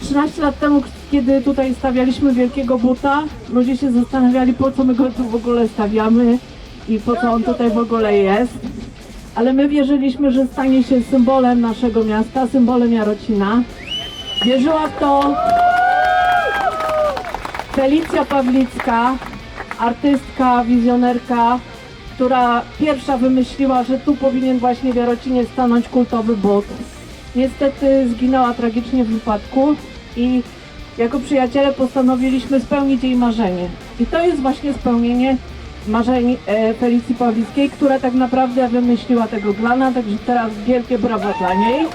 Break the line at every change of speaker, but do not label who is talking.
13 lat temu, kiedy tutaj stawialiśmy wielkiego buta, ludzie się zastanawiali, po co my go tu w ogóle stawiamy i po co on tutaj w ogóle jest. Ale my wierzyliśmy, że stanie się symbolem naszego miasta, symbolem Jarocina. Wierzyła w to Felicja Pawlicka, artystka, wizjonerka, która pierwsza wymyśliła, że tu powinien właśnie w Jarocinie stanąć kultowy but. Niestety zginęła tragicznie w wypadku i jako przyjaciele postanowiliśmy spełnić jej marzenie. I to jest właśnie spełnienie marzeń e, Felicji Pawlickiej, która tak naprawdę wymyśliła tego glana, także teraz wielkie brawa dla niej.